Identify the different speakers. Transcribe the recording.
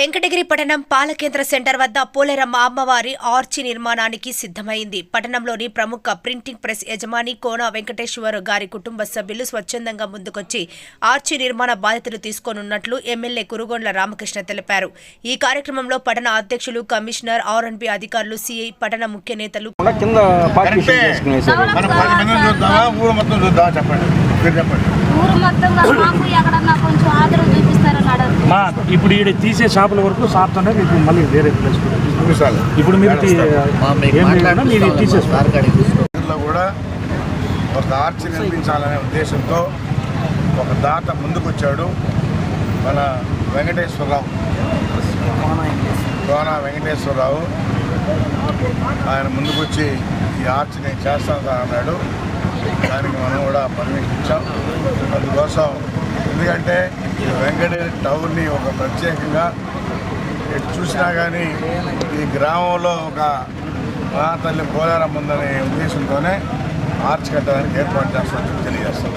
Speaker 1: వెంకటగిరి పట్టణం పాలకేంద్ర సెంటర్ వద్ద పోలేరమ్మ అమ్మవారి ఆర్చి నిర్మాణానికి సిద్ధమైంది. పట్టణంలోని ప్రముఖ ప్రింటింగ్ ప్రెస్ యజమాని కోన వెంకటేశ్వర్ గారి కుటుంబ సభ్యులు స్వచ్ఛందంగా ముందుకొచ్చి ఆర్చి నిర్మాణ బాధ్యతలు తీసుకోనున్నట్లు ఎమ్మెల్యే కురుగొండ్ల రామకృష్ణ తెలిపారు. ఈ కార్యక్రమంలో పట్టణ అధ్యక్షులు కమిషనర్ ఆర్ఎన్బి అధికారులు సిఐ పట్టణ ముఖ్య నేతలు
Speaker 2: చెప్పండి.
Speaker 3: ఇప్పుడు ఈడ తీసే షాపుల వరకు షాప్ అనేది ఇప్పుడు మళ్ళీ వేరే ప్లేస్ ఇప్పుడు మీరు తీ- ఏం లేకుండా మీరు తీసేసుకోవాలి
Speaker 2: ఇందులో కూడా ఒక ఆర్చి నిర్మించాలనే ఉద్దేశంతో ఒక దాత ముందుకొచ్చాడు. మన వెంకటేశ్వరరావు. కోన వెంకటేశ్వరరావు. ఆయన ముందుకొచ్చి ఈ ఆర్చి నేను చేస్తాను సార్ అన్నాడు. దానికి మనం కూడా పర్మిషన్ ఇచ్చాం. అందుకోసం ఎందుకంటే వెంకటగిరి టౌన్ని ఒక ప్రత్యేకంగా ఎటు చూసినా కానీ ఈ గ్రామంలో ఒక మా తల్లి పోలారం ఉందనే ఉద్దేశంతోనే ఆర్చ్ కట్టడానికి ఏర్పాటు చేస్తామని తెలియజేస్తాం.